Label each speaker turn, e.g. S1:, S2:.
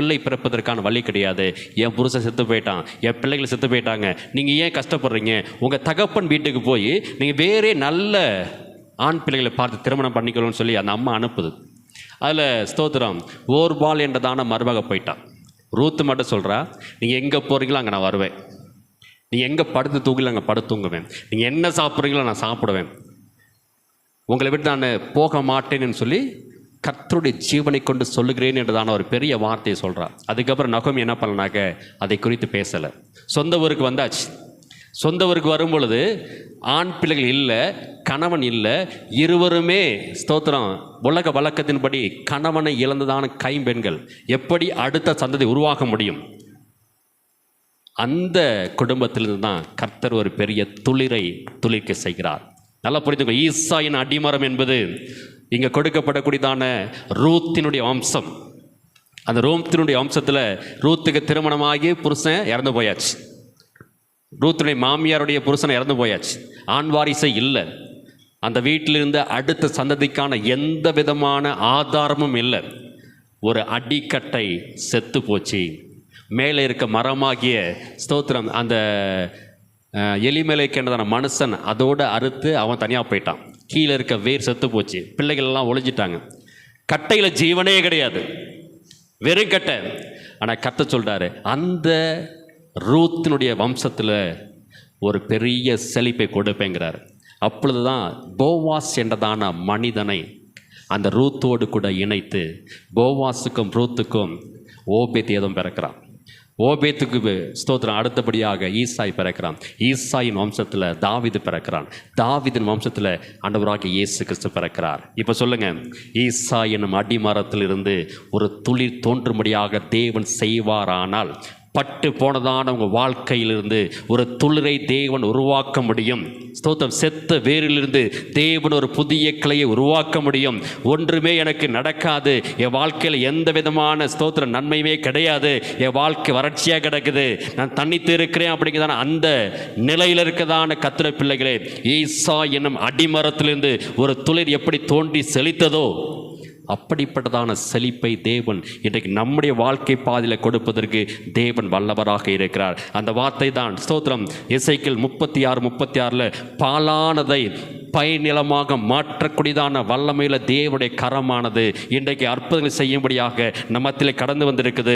S1: பிள்ளை பிறப்பதற்கான வழி கிடையாது. என் புருஷன் செத்து போயிட்டான். என் பிள்ளைகள் செத்து போயிட்டாங்க. நீங்கள் ஏன் கஷ்டப்படுறீங்க? உங்கள் தகப்பன் வீட்டுக்கு போய் நீங்கள் வேறே நல்ல ஆண் பிள்ளைகளை பார்த்து திருமணம் பண்ணிக்கணும்னு சொல்லி அந்த அம்மா அனுப்புது. அதில் ஸ்தோத்திரம் ஓர்பால் என்றதான மருமக போயிட்டான் ரூத்து மட்டும் சொல்கிறா நீங்கள் எங்கே போகிறீங்களோ அங்கே நான் வருவேன். நீங்கள் எங்கே படுத்து தூங்கல அங்கே படுத்து தூங்குவேன். நீங்கள் என்ன சாப்பிட்றீங்களோ நான் சாப்பிடுவேன். உங்களை விட்டு நான் போக மாட்டேன்னு சொல்லி கர்த்தருடைய ஜீவனை கொண்டு சொல்லுகிறேன் என்றதான ஒரு பெரிய வார்த்தையை சொல்கிறான் அதுக்கப்புறம் நகம் என்ன பண்ணனாக்க அதை குறித்து பேசலை. சொந்த ஊருக்கு வந்தாச்சு. சொந்த ஊருக்கு வரும் பொழுது ஆண் பிள்ளைகள் இல்லை கணவன் இல்லை இருவருமே ஸ்தோத்திரம் உலக வழக்கத்தின்படி கணவனை இழந்ததான கைம்பெண்கள் எப்படி அடுத்த சந்ததி உருவாக முடியும்? அந்த குடும்பத்திலிருந்து தான் கர்த்தர் ஒரு பெரிய துளிரை துளிர்க்க செய்கிறார். நல்லா புரிஞ்சுக்கோ ஈசாயின் அடிமரம் என்பது இங்கே கொடுக்கப்படக்கூடியதான ரூத்தினுடைய வம்சம் அந்த ரூத்தினுடைய வம்சத்தில் ரூத்துக்கு திருமணமாகி புருஷன் இறந்து போயாச்சு. ரூத்துடைய மாமியாருடைய புருஷன் இறந்து போயாச்சு. ஆண் வாரிசை இல்லை. அந்த வீட்டிலிருந்து அடுத்த சந்ததிக்கான எந்த விதமான ஆதாரமும் இல்லை. ஒரு அடிக்கட்டை செத்து போச்சு. மேலே இருக்க மரமாகிய ஸ்தோத்திரம் அந்த அஹ், கேண்டதான மனுஷன் அதோடு அறுத்து அவன் தனியாக போயிட்டான். கீழே இருக்க வேர் செத்து போச்சு. பிள்ளைகள் எல்லாம் கட்டையில் ஜீவனே கிடையாது. வெறும் கட்டை. ஆனால் கத்த சொல்கிறாரு அந்த ரூத்தினுடைய வம்சத்தில் ஒரு பெரிய செழிப்பை கொடுப்பேங்கிறார். அப்பொழுது தான் போவாஸ் என்றதான மனிதனை அந்த ரூத்தோடு கூட இணைத்து போவாஸுக்கும் ரூத்துக்கும் ஓபேத் ஏதம் பிறக்கிறான். ஓபேத்துக்கு ஸ்தோத்திரம். அடுத்தபடியாக ஈசாய் பிறக்கிறான். ஈசாயின் வம்சத்தில் தாவிது பிறக்கிறான். தாவிதின் வம்சத்தில் ஆண்டவராகிய இயேசு கிறிஸ்து பிறக்கிறார். இப்போ சொல்லுங்க. ஈசா என்னும் அடிமரத்திலிருந்து ஒரு துளிர் தோன்றும்படியாக தேவன் செய்வாரானால் பட்டு போனதான உங்கள் வாழ்க்கையிலிருந்து ஒரு துளிரை தேவன் உருவாக்க முடியும். ஸ்தோத்திரம் செத்த வேரிலிருந்து தேவன் ஒரு புதிய கிளையை உருவாக்க முடியும். ஒன்றுமே எனக்கு நடக்காது. என் வாழ்க்கையில் எந்த விதமான ஸ்தோத்திர நன்மையுமே கிடையாது. என் வாழ்க்கை வறட்சியாக கிடக்குது. நான் தனித்து இருக்கிறேன் அப்படிங்கிறதான அந்த நிலையில் இருக்கதான கத்திர பிள்ளைகளே ஈசா என்னும் அடிமரத்திலிருந்து ஒரு துளிர் எப்படி தோண்டி செழித்ததோ அப்படிப்பட்டதான செழிப்பை தேவன் இன்றைக்கு நம்முடைய வாழ்க்கை பாதையில் கொடுப்பதற்கு தேவன் வல்லவராக இருக்கிறார். அந்த வார்த்தை தான் ஸ்தோத்திரம். இசைக்கில் முப்பத்தி ஆறு முப்பத்தி ஆறில் பாலானதை பயனிலமாக மாற்றக்கூடியதான வல்லமையில் தேவனுடைய கரமானது இன்றைக்கு அற்புதங்கள் செய்யும்படியாக நம்மத்தில் கடந்து வந்திருக்குது.